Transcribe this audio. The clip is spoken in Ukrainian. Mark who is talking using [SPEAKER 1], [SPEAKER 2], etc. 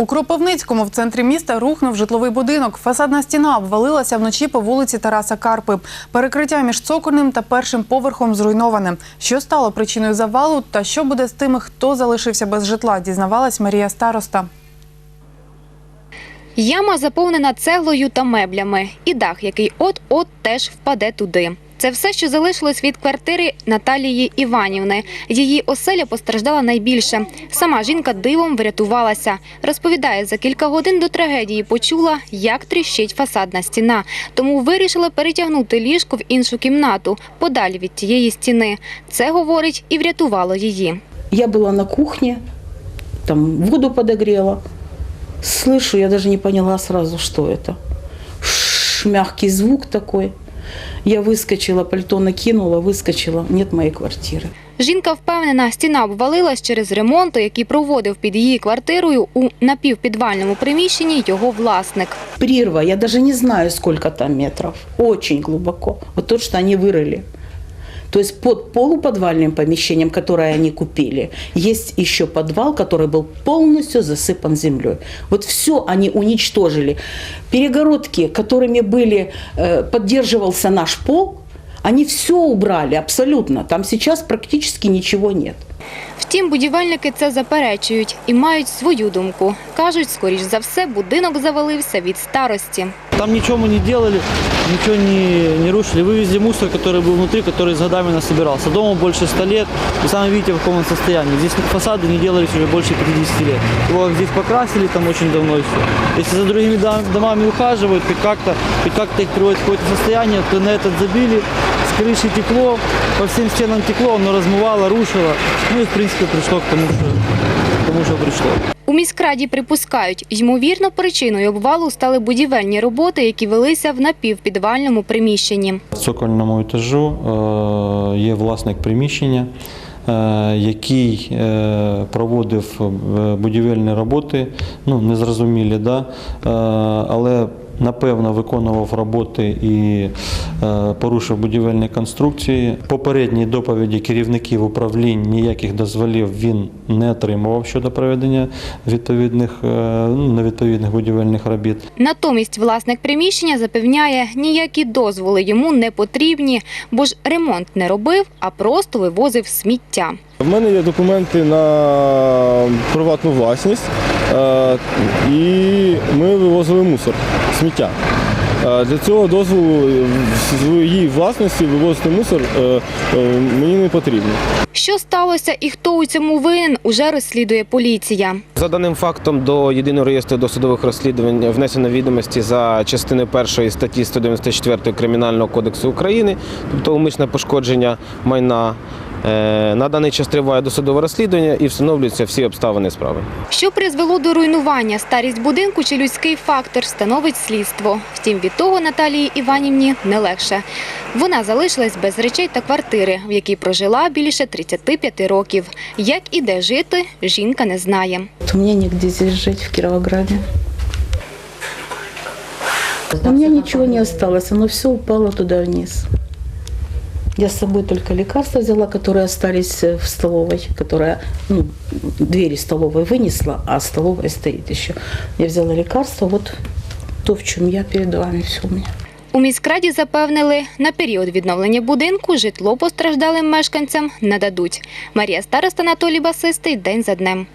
[SPEAKER 1] У Кропивницькому в центрі міста рухнув житловий будинок. Фасадна стіна обвалилася вночі по вулиці Тараса Карпи. Перекриття між цокольним та першим поверхом зруйноване. Що стало причиною завалу та що буде з тими, хто залишився без житла, дізнавалась Марія Староста.
[SPEAKER 2] Яма заповнена цеглою та меблями, і дах, який от-от теж впаде туди. Це все, що залишилось від квартири Наталії Іванівни. Її оселя постраждала найбільше. Сама жінка дивом врятувалася. Розповідає, за кілька годин до трагедії почула, як тріщить фасадна стіна. Тому вирішила перетягнути ліжко в іншу кімнату, подалі від тієї стіни. Це, говорить, і врятувало її.
[SPEAKER 3] Я была на кухне, там воду подогрела. Слышу, я даже не поняла сразу, что это. Ш, мягкий звук такой. Я выскочила, пальто накинула, выскочила. Нет моей квартиры.
[SPEAKER 2] Жінка впевнена, стіна обвалилась через ремонт, який проводив під її квартирою у напівпідвальному приміщенні його власник.
[SPEAKER 3] Прирва, я даже не знаю, сколько там метров. Очень глубоко. Вот то, что они вырыли. То есть под полуподвальным помещением, которое они купили, есть еще подвал, который был полностью засыпан землей. Вот все они уничтожили. Перегородки, которыми были, э, поддерживался наш пол, они все убрали абсолютно. Там сейчас практически ничего нет.
[SPEAKER 2] Втім, будівельники це заперечують і мають свою думку. Кажуть, скоріш за все, будинок завалився від старості.
[SPEAKER 4] Там ничего мы не делали, ничего не, не рушили. Вывезли мусор, который был внутри, который с годами насобирался. Дому больше 100 лет, и сами видите, в каком он состоянии. Здесь фасады не делались уже больше 50 лет. Его как здесь покрасили там очень давно и все. Если за другими дом- домами ухаживают, хоть как-то хоть как-то их приводят в какое-то состояние, то на этот забили, с крыши текло, по всем стенам текло, оно размывало, рушило. Ну и в принципе пришло к тому, что, тому, что пришло.
[SPEAKER 2] У міськраді припускають, ймовірно, причиною обвалу стали будівельні роботи, які велися в напівпідвальному приміщенні.
[SPEAKER 5] В цокольному етажу е, є власник приміщення, е, який е, проводив будівельні роботи, ну незрозумілі, да? але напевно виконував роботи і е, порушив будівельні конструкції. Попередній доповіді керівників управлінь ніяких дозволів він не отримував щодо проведення відповідних е, ну, невідповідних будівельних робіт.
[SPEAKER 2] Натомість власник приміщення запевняє, ніякі дозволи йому не потрібні, бо ж ремонт не робив, а просто вивозив сміття.
[SPEAKER 6] В мене є документи на приватну власність, е, і ми вивозили мусор, сміття. Е, Для цього дозволу в своїй власності вивозити мусор е, мені не потрібно.
[SPEAKER 2] Що сталося і хто у цьому винен, уже розслідує поліція.
[SPEAKER 7] За даним фактом до єдиного реєстру досудових розслідувань внесено відомості за частиною першої статті 194 Кримінального кодексу України, тобто умисне пошкодження майна. Е, На даний час триває досудове розслідування і встановлюються всі обставини справи.
[SPEAKER 2] Що призвело до руйнування, старість будинку чи людський фактор, встановить слідство. Втім, від того Наталії Іванівні не легше. Вона залишилась без речей та квартири, в якій прожила більше 35 років. Як і де жити, жінка не знає.
[SPEAKER 3] Вот Мне негде здесь жить, в Кировограде. У меня ничего не осталось, оно все упало туда вниз. Я с собой только лекарства взяла, которые остались э, в столовой, которая, ну, двери столовой вынесла, а столовая стоит еще. Я взяла лекарства, вот то, в чем я перед вами, все у меня.
[SPEAKER 2] У міськраді запевнили, на період відновлення будинку житло постраждалим мешканцям нададуть. Марія Староста, Анатолій Басистий, день за днем.